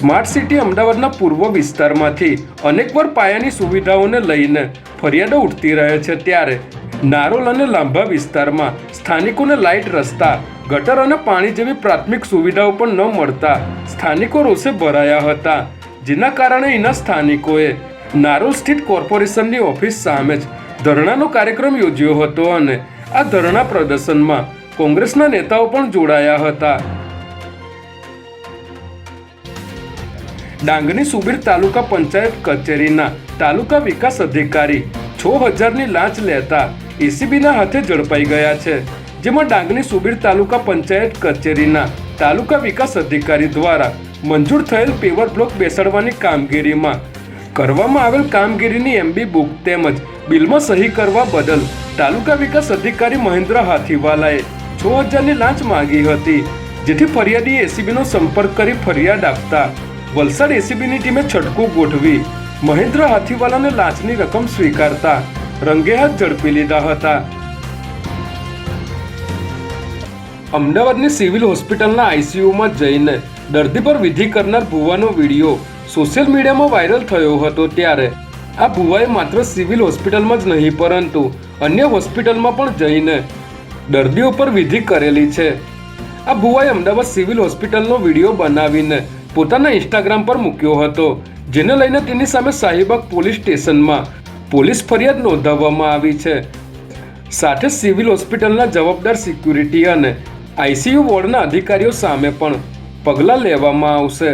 Smart city અમદાવાદના પૂર્વ વિસ્તારમાંથી અનેકવાર પાયાની સુવિધાઓને લઈને ફરિયાદો ઉઠતી રહે છે ત્યારે નારોલ અને લાંબા વિસ્તારમાં સ્થાનિકોને લાઇટ રસ્તા, ગટર અને પાણી જેવી પ્રાથમિક સુવિધાઓ પણ ન મળતા સ્થાનિકો રોષે ભરાયા હતા, જેના કારણે એના સ્થાનિકોએ નારોલ સ્થિત કોર્પોરેશનની ઓફિસ સામે જ ધરણાનો કાર્યક્રમ યોજ્યો હતો અને આ ધરણા પ્રદર્શનમાં કોંગ્રેસના નેતાઓ પણ જોડાયા હતા. ડાંગની સુબીર તાલુકા પંચાયત કચેરીના તાલુકા વિકાસ અધિકારી છ હજારની લાંચ લેતા એસીબીના હાથે ઝડપાઈ ગયા છે, જેમાં ડાંગની સુબીર તાલુકા પંચાયત કચેરીના તાલુકા વિકાસ અધિકારી દ્વારા મંજૂર થયેલ પેવર બ્લોક બેસાડવાની કામગીરીમાં કરવામાં આવેલ કામગીરીની એમબી બુક તેમજ બિલમાં સહી કરવા બદલ તાલુકા વિકાસ અધિકારી મહેન્દ્ર હાથીવાલાએ છ હજારની લાંચ માંગી હતી, જેથી ફરિયાદીએ એસીબીનો સંપર્ક કરી ફરિયાદ આપતા વલસાડ એસીબીની ટીમે છટકું ગોઠવી. મહેન્દ્ર હાથીવાલાને લાંચની રકમ સ્વીકારતા. રંગેહાથ ઝડપી લીધા હતા. અમદાવાદની સિવિલ હોસ્પિટલના આઈસીયુમાં જઈને દર્દી પર વિધિ કરનાર ભુવાનો વીડિયો સોશિયલ મીડિયામાં વાયરલ થયો હતો ત્યારે. આ ભુવાએ માત્ર સિવિલ હોસ્પિટલમાં જ નહીં, પરંતુ અન્ય હોસ્પિટલમાં પણ જઈને દર્દીઓ પર વિધિ કરેલી છે. આ ભુવાએ અમદાવાદ સિવિલ હોસ્પિટલનો વીડિયો બનાવીને પોતાના ઇન્સ્ટાગ્રામ પર મૂક્યો હતો, જેને લઈને તેની સામે શાહીબાગ પોલીસ સ્ટેશનમાં પોલીસ ફરિયાદ નોંધાવવામાં આવી છે. સાથે સિવિલ હોસ્પિટલના જવાબદાર સિક્યુરિટી અને આઈસીયુ વોર્ડના અધિકારીઓ સામે પણ પગલાં લેવામાં આવશે.